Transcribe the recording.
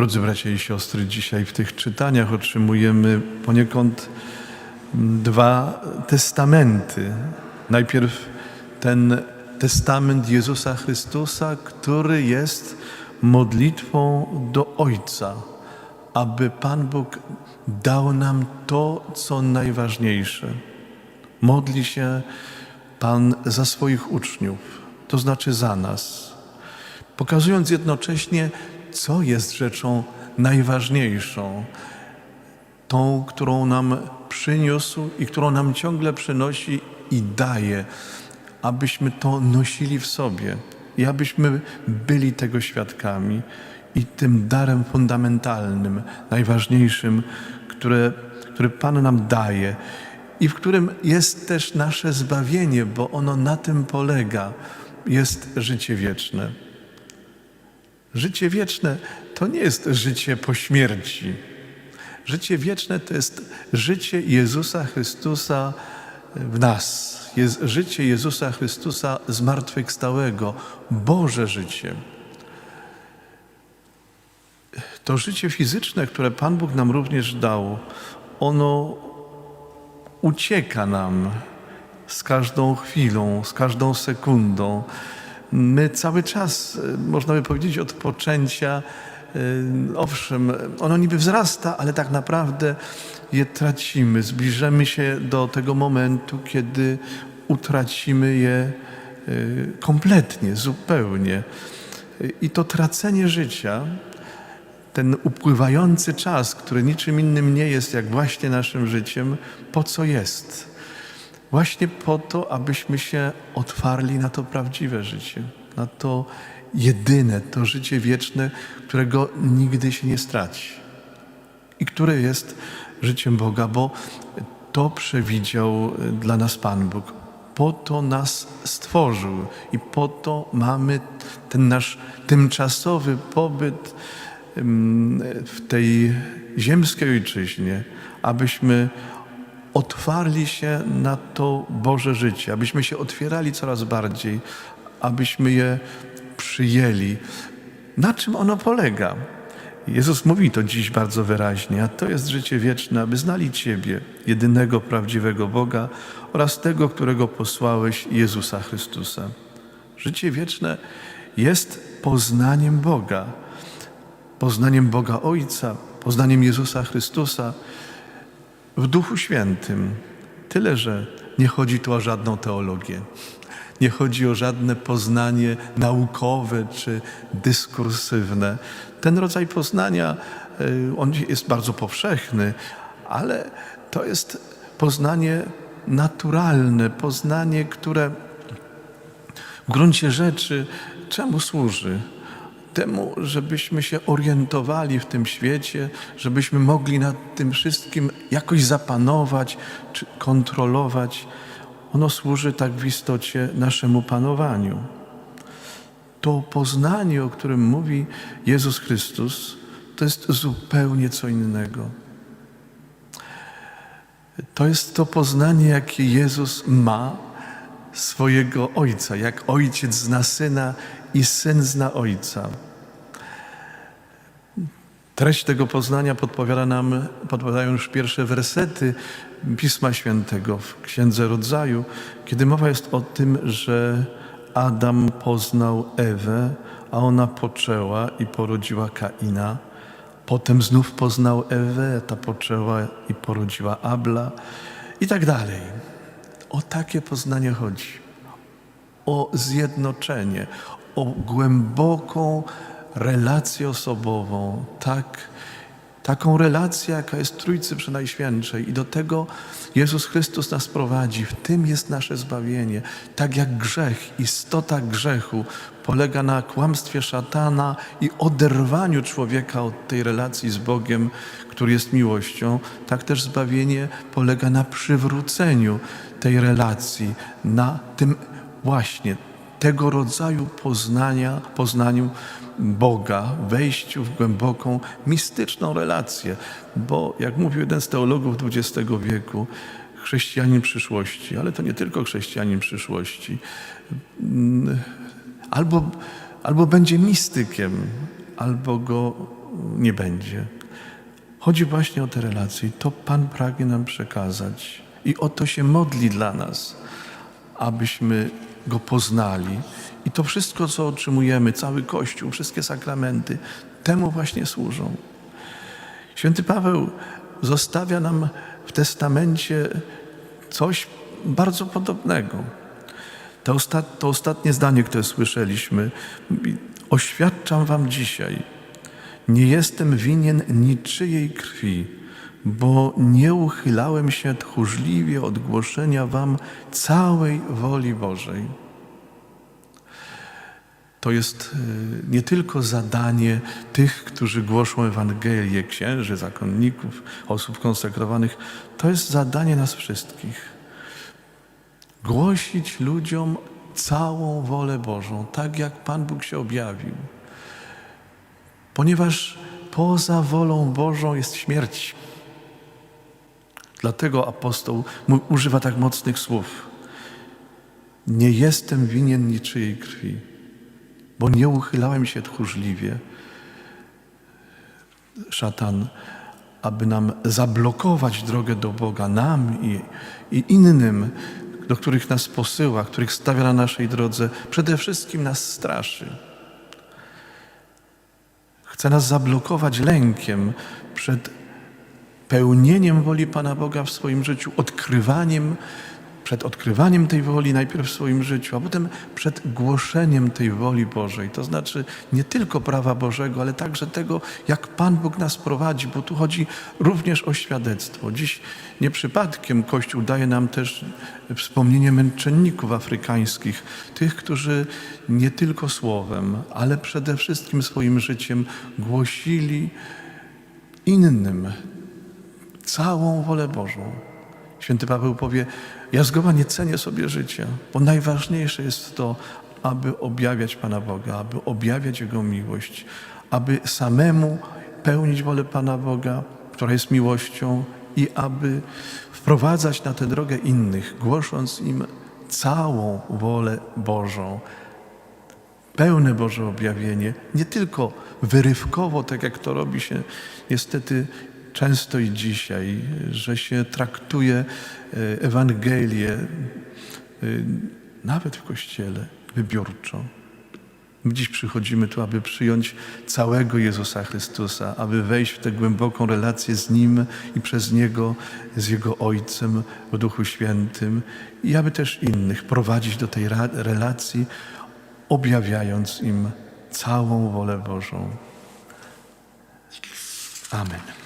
Drodzy bracia i siostry, dzisiaj w tych czytaniach otrzymujemy poniekąd mm, dwa testamenty. Najpierw ten testament Jezusa Chrystusa, który jest modlitwą do Ojca, aby Pan Bóg dał nam to, co najważniejsze. Modli się Pan za swoich uczniów, to znaczy za nas, pokazując jednocześnie, co jest rzeczą najważniejszą, tą, którą nam przyniósł i którą nam ciągle przynosi i daje, abyśmy to nosili w sobie i abyśmy byli tego świadkami i tym darem fundamentalnym, najważniejszym, które, który Pan nam daje i w którym jest też nasze zbawienie, bo ono na tym polega, jest życie wieczne. Życie wieczne to nie jest życie po śmierci. Życie wieczne to jest życie Jezusa Chrystusa w nas. Jest życie Jezusa Chrystusa zmartwychwstałego, Boże życie. To życie fizyczne, które Pan Bóg nam również dał, ono ucieka nam z każdą chwilą, z każdą sekundą. My cały czas, e, można by powiedzieć, od poczęcia, e, owszem, ono niby wzrasta, ale tak naprawdę je tracimy. Zbliżamy się do tego momentu, kiedy utracimy je e, kompletnie, zupełnie. I to tracenie życia, ten upływający czas, który niczym innym nie jest jak właśnie naszym życiem, po co jest? Właśnie po to, abyśmy się otwarli na to prawdziwe życie, na to jedyne, to życie wieczne, którego nigdy się nie straci i które jest życiem Boga, bo to przewidział dla nas Pan Bóg. Po to nas stworzył i po to mamy ten nasz tymczasowy pobyt w tej ziemskiej ojczyźnie, abyśmy otwarli się na to Boże życie, abyśmy się otwierali coraz bardziej, abyśmy je przyjęli. Na czym ono polega? Jezus mówi to dziś bardzo wyraźnie, a to jest życie wieczne, aby znali Ciebie, jedynego prawdziwego Boga oraz tego, którego posłałeś, Jezusa Chrystusa. Życie wieczne jest poznaniem Boga, poznaniem Boga Ojca, poznaniem Jezusa Chrystusa w Duchu Świętym. Tyle, że nie chodzi tu o żadną teologię. Nie chodzi o żadne poznanie naukowe czy dyskursywne. Ten rodzaj poznania, y, on jest bardzo powszechny, ale to jest poznanie naturalne, poznanie, które w gruncie rzeczy czemu służy? Temu, żebyśmy się orientowali w tym świecie, żebyśmy mogli nad tym wszystkim jakoś zapanować czy kontrolować. Ono służy tak w istocie naszemu panowaniu. To poznanie, o którym mówi Jezus Chrystus, to jest zupełnie co innego. To jest to poznanie, jakie Jezus ma swojego Ojca, jak Ojciec zna Syna i Syn zna Ojca. Treść tego poznania podpowiada nam, podpowiadają już pierwsze wersety Pisma Świętego w Księdze Rodzaju, kiedy mowa jest o tym, że Adam poznał Ewę, a ona poczęła i porodziła Kaina. Potem znów poznał Ewę, ta poczęła i porodziła Abla i tak dalej. O takie poznanie chodzi. O zjednoczenie, o głęboką relację osobową, tak, taką relację, jaka jest Trójcy Przenajświętszej. I do tego Jezus Chrystus nas prowadzi. W tym jest nasze zbawienie. Tak jak grzech, istota grzechu polega na kłamstwie szatana i oderwaniu człowieka od tej relacji z Bogiem, który jest miłością, tak też zbawienie polega na przywróceniu tej relacji, na tym właśnie tego rodzaju poznania, poznaniu Boga, wejściu w głęboką, mistyczną relację. Bo jak mówił jeden z teologów XX wieku, chrześcijanin przyszłości, ale to nie tylko chrześcijanin przyszłości, mm, albo, albo będzie mistykiem, albo go nie będzie. Chodzi właśnie o te relacje. I to Pan pragnie nam przekazać. I o to się modli dla nas, abyśmy Go poznali. I to wszystko, co otrzymujemy, cały Kościół, wszystkie sakramenty, temu właśnie służą. Święty Paweł zostawia nam w testamencie coś bardzo podobnego. To, osta- to ostatnie zdanie, które słyszeliśmy, oświadczam wam dzisiaj, nie jestem winien niczyjej krwi, bo nie uchylałem się tchórzliwie od głoszenia wam całej woli Bożej. To jest y, nie tylko zadanie tych, którzy głoszą Ewangelię, księży, zakonników, osób konsekrowanych, to jest zadanie nas wszystkich. Głosić ludziom całą wolę Bożą, tak jak Pan Bóg się objawił. Ponieważ poza wolą Bożą jest śmierć. Dlatego apostoł używa tak mocnych słów. Nie jestem winien niczyjej krwi bo nie uchylałem się tchórzliwie. Szatan, aby nam zablokować drogę do Boga, nam i, i innym, do których nas posyła, których stawia na naszej drodze, przede wszystkim nas straszy. Chce nas zablokować lękiem przed pełnieniem woli Pana Boga w swoim życiu, odkrywaniem, przed odkrywaniem tej woli najpierw w swoim życiu, a potem przed głoszeniem tej woli Bożej. To znaczy nie tylko prawa Bożego, ale także tego, jak Pan Bóg nas prowadzi, bo tu chodzi również o świadectwo. Dziś nie przypadkiem Kościół daje nam też wspomnienie męczenników afrykańskich, tych, którzy nie tylko słowem, ale przede wszystkim swoim życiem głosili innym całą wolę Bożą. Święty Paweł powie: Ja zgoła nie cenię sobie życia, bo najważniejsze jest to, aby objawiać Pana Boga, aby objawiać Jego miłość, aby samemu pełnić wolę Pana Boga, która jest miłością, i aby wprowadzać na tę drogę innych, głosząc im całą wolę Bożą, pełne Boże objawienie, nie tylko wyrywkowo, tak jak to robi się niestety często i dzisiaj, że się traktuje e, Ewangelię e, nawet w Kościele wybiórczo. My dziś przychodzimy tu, aby przyjąć całego Jezusa Chrystusa, aby wejść w tę głęboką relację z Nim i przez Niego, z Jego Ojcem w Duchu Świętym i aby też innych prowadzić do tej relacji, objawiając im całą wolę Bożą. Amen.